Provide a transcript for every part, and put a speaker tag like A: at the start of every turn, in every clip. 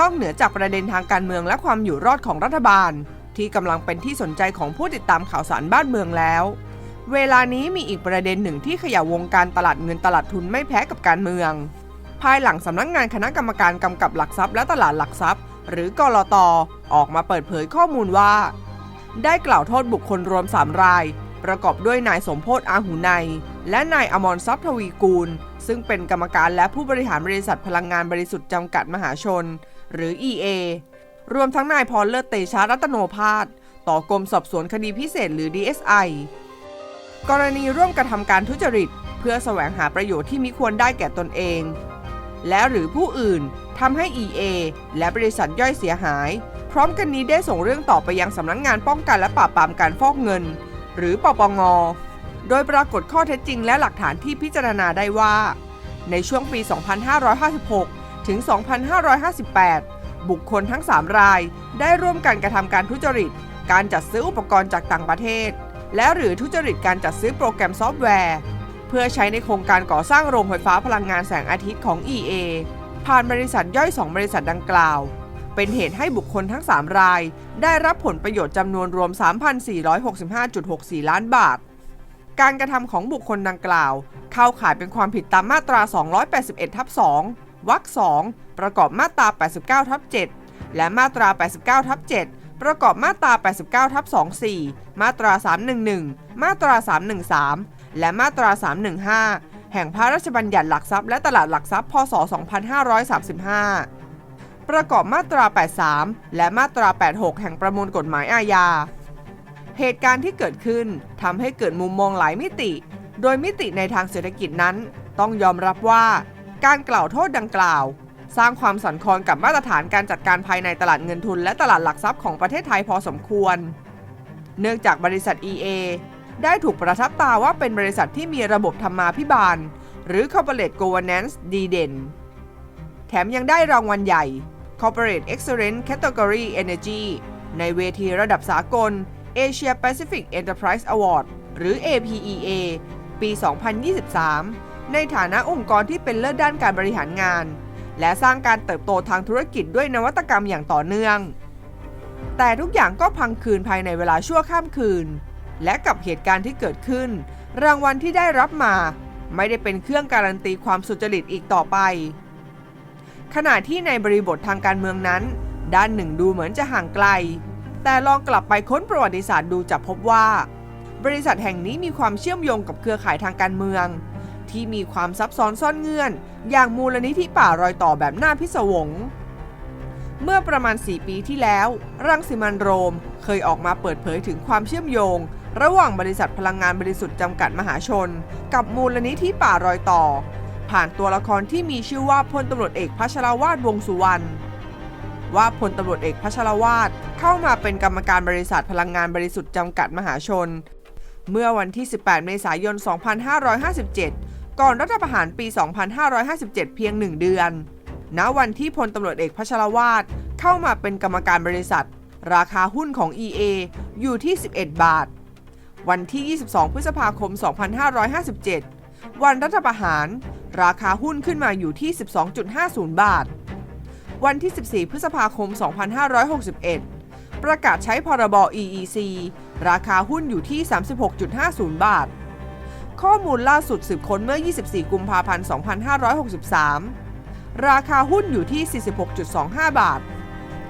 A: นอกเหนือจากประเด็นทางการเมืองและความอยู่รอดของรัฐบาล ที่กำลังเป็นที่สนใจของผู้ติดตามข่าวสารบ้านเมืองแล้ว เวลานี้มีอีกประเด็นหนึ่งที่ขย่าวงการตลาดเงินตลาดทุนไม่แพ้กับการเมือง ภายหลังสำนักงานคณะกรรมการกำกับหลักทรัพย์และตลาดหลักทรัพย์ หรือกลตออกมาเปิดเผยข้อมูลว่า ได้กล่าวโทษบุคคลรวม 3 ราย ประกอบด้วยนายสมโพศอาหูไน และนายอมรทรัพย์ทวีกูล ซึ่งเป็นกรรมการและผู้บริหารบริษัทพลังงานบริสุทธิ์จำกัดมหาชน หรือ EA รวมทั้งนายพรเลิศเตชะรัตโนพาสต่อกรมสอบสวนคดีพิเศษหรือ DSI กรณีร่วมกระทำการทุจริต เพื่อแสวงหาประโยชน์ที่มิควรได้แก่ตนเอง และหรือผู้อื่นทำให้ EA และบริษัทย่อยเสียหาย พร้อมกันนี้ได้ส่งเรื่องต่อไปยังสำนักงงานป้องกันและปราบปรามการฟอกเงิน หรือปปง โดยปรากฏข้อเท็จจริงและหลักฐานที่พิจารณาได้ว่า ในช่วงปี 2556 ถึง 2558 บุคคลทั้ง 3 รายได้ร่วมกันกระทำการทุจริต การจัดซื้ออุปกรณ์จากต่างประเทศ และหรือทุจริตการจัดซื้อโปรแกรมซอฟต์แวร์ เพื่อใช้ในโครงการก่อสร้างโรงไฟฟ้าพลังงานแสงอาทิตย์ของ EA ผ่านบริษัทย่อย 2 บริษัทดังกล่าว เป็นเหตุให้บุคคลทั้ง 3 ราย ได้รับผลประโยชน์จำนวนรวม 3,465.64 ล้านบาท การกระทำของบุคคลดังกล่าว เข้าข่ายเป็นความผิดตามมาตรา 281ทับ2วรรค2ประกอบมาตรา 89ทับ7และมาตรา 89ทับ7ประกอบมาตรา 89ทับ24 มาตรา 311 มาตรา 313 และมาตรา 315 แห่งพระราชบัญญัติหลักทรัพย์และตลาดหลักทรัพย์พศ 2535 ประกอบมาตรา 83 และมาตรา 86 แห่งประมวลกฎหมายอาญา เหตุการณ์ที่เกิดขึ้นทำให้เกิดมุมมองหลายมิติ โดยมิติในทางเศรษฐกิจนั้น ต้องยอมรับว่า การกล่าวโทษดังกล่าว สร้างความสั่นคลอนกับมาตรฐานการจัดการภายในตลาดเงินทุน และตลาดหลักทรัพย์ของประเทศไทยพอสมควร เนื่องจากบริษัท EA ได้ถูกประทับตาว่าเป็นบริษัทที่มีระบบธรรมาภิบาล หรือ Corporate Governance ดีเด่น แถมยังได้รางวัลใหญ่ Corporate Excellence Category Energy ในเวทีระดับสากล Asia Pacific Enterprise Award หรือ APEA ปี 2023 ในฐานะองค์กรที่เป็นเลิศด้านการบริหารงาน และสร้างการเติบโตทางธุรกิจด้วยนวัตกรรมอย่างต่อเนื่อง แต่ทุกอย่างก็พังคืนภายในเวลาชั่วข้ามคืน และกับเหตุการณ์ที่เกิดขึ้น รางวัลที่ได้รับมา ไม่ได้เป็นเครื่องการันตีความสุจริตอีกต่อไป ขณะที่ในบริบททางการเมืองนั้น ด้านหนึ่งดูเหมือนจะห่างไกล แต่ลองกลับไปค้นประวัติศาสตร์ดูจะพบว่า บริษัทแห่งนี้มีความเชื่อมโยงกับเครือข่ายทางการเมือง ที่มีความซับซ้อนซ่อนเงื่อน อย่างมูลนิธิป่ารอยต่อแบบหน้าพิศวง เมื่อประมาณ 4 ปีที่แล้ว รังสิมันโรมเคยออกมาเปิดเผยถึงความเชื่อมโยง ระหว่างบริษัทพลังงานบริสุทธิ์จำกัดมหาชน กับมูลนิธิป่ารอยต่อ ผ่านตัวละครที่มีชื่อว่าพลตำรวจเอกพัชรวาดวงสุวรรณ ว่าพลตำรวจเอกพัชรวาดเข้ามาเป็นกรรมการบริษัทพลังงานบริสุทธิ์จำกัดมหาชน เมื่อวันที่ 18 เมษายน 2557 ก่อนรัฐประหารปี 2557 เพียง 1 เดือน ณ วันที่พลตำรวจเอกพัชรวาดเข้ามาเป็นกรรมการบริษัท ราคาหุ้นของ EA อยู่ที่ 11 บาท วันที่ 22 พฤษภาคม 2557 วันรัฐประหาร ราคาหุ้นขึ้นมาอยู่ที่ 12.50 บาท วันที่ 14 พฤษภาคม 2561 ประกาศใช้พรบ EEC ราคาหุ้นอยู่ที่ 36.50 บาท ข้อมูลล่าสุดสืบค้นเมื่อ 24 กุมภาพันธ์ 2563 ราคาหุ้นอยู่ที่ 46.25 บาท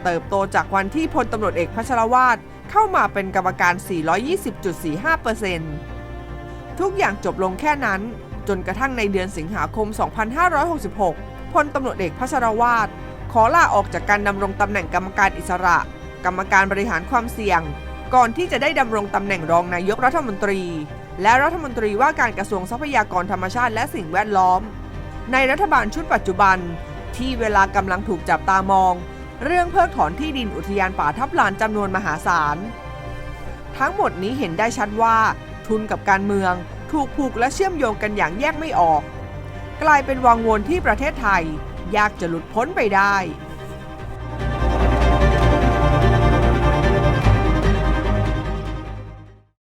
A: เติบโตจากวันที่พลตำรวจเอกพัชรวาดเข้ามาเป็นกรรมการ 420.45%ทุกอย่างจบลงแค่นั้น จนกระทั่งในเดือนสิงหาคม 2566พลตำรวจเอกพัชรวาด ขอลาออกจากการดำรงตำแหน่งกรรมการอิสระ กรรมการบริหารความเสี่ยง ก่อนที่จะได้ดำรงตำแหน่งรองนายกรัฐมนตรี และรัฐมนตรีว่าการกระทรวงทรัพยากรธรรมชาติและสิ่งแวดล้อม ในรัฐบาลชุดปัจจุบัน ที่เวลากำลังถูกจับตามอง เรื่องเพิกถอนที่ดินอุทยานป่าทับลานจำนวนมหาศาล ทั้งหมดนี้เห็นได้ชัดว่า ทุนกับการเมืองถูกผูกและเชื่อมโยงกันอย่างแยกไม่ออก กลายเป็นวังวนที่ประเทศไทย ยากจะหลุดพ้นไปได้